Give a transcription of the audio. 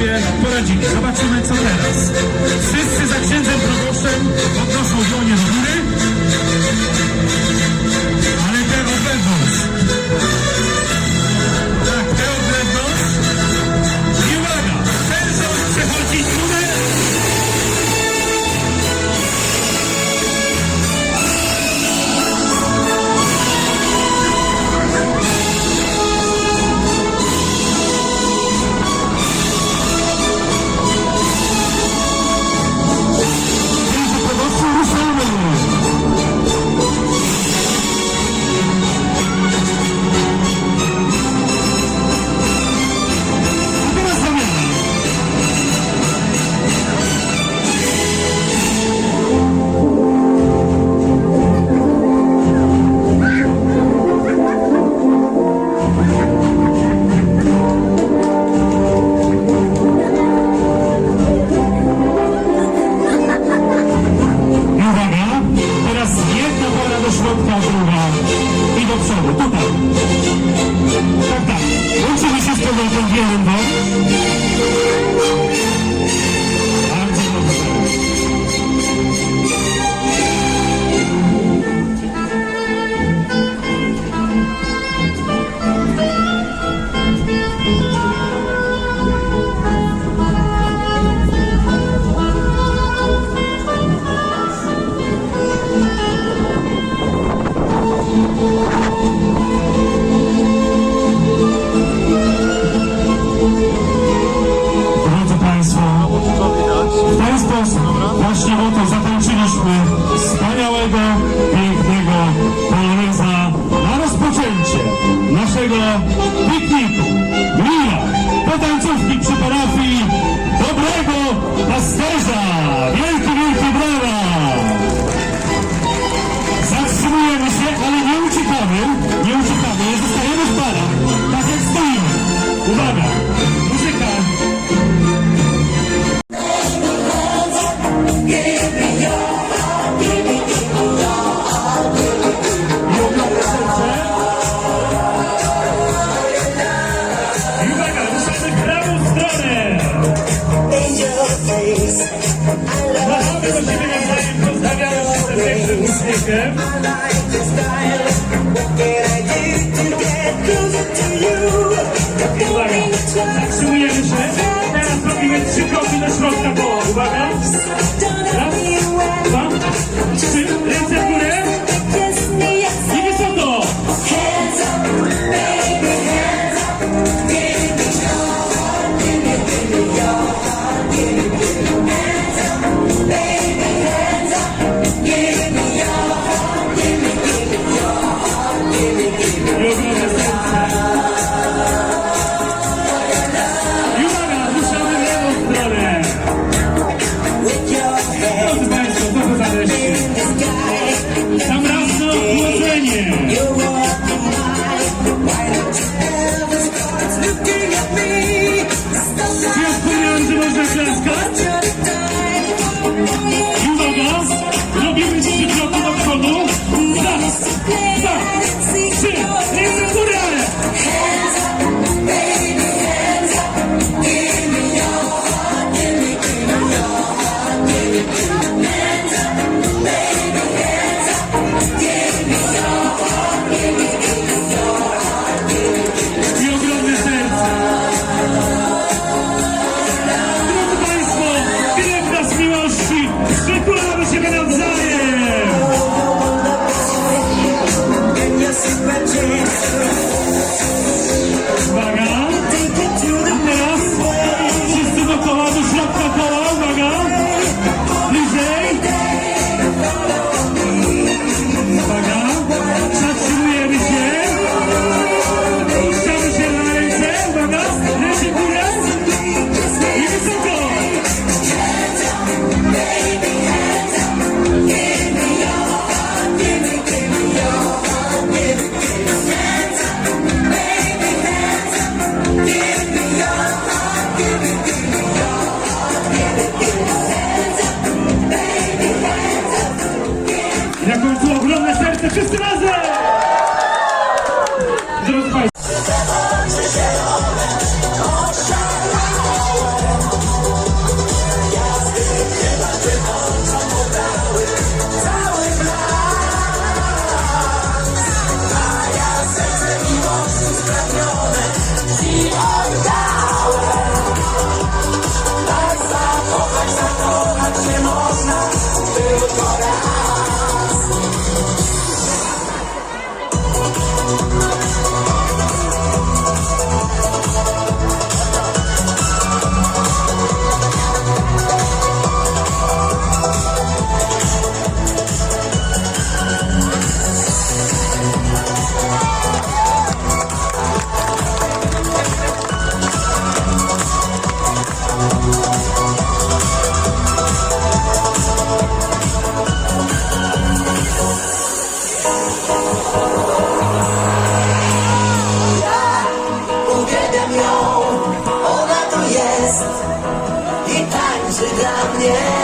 sobie poradzili. Zobaczymy, co teraz. jedna pora do środka, a druga i do przodu, tutaj. Tak, tak. Łączymy się z powrotem w jeden bok. Uwaga! Muzyka! Jedno serce. I uwaga, ruszamy w prawą stronę! Machamy do siebie nawzajem, pozdrawiamy się serdecznym uśmiechem. Damn. yeah.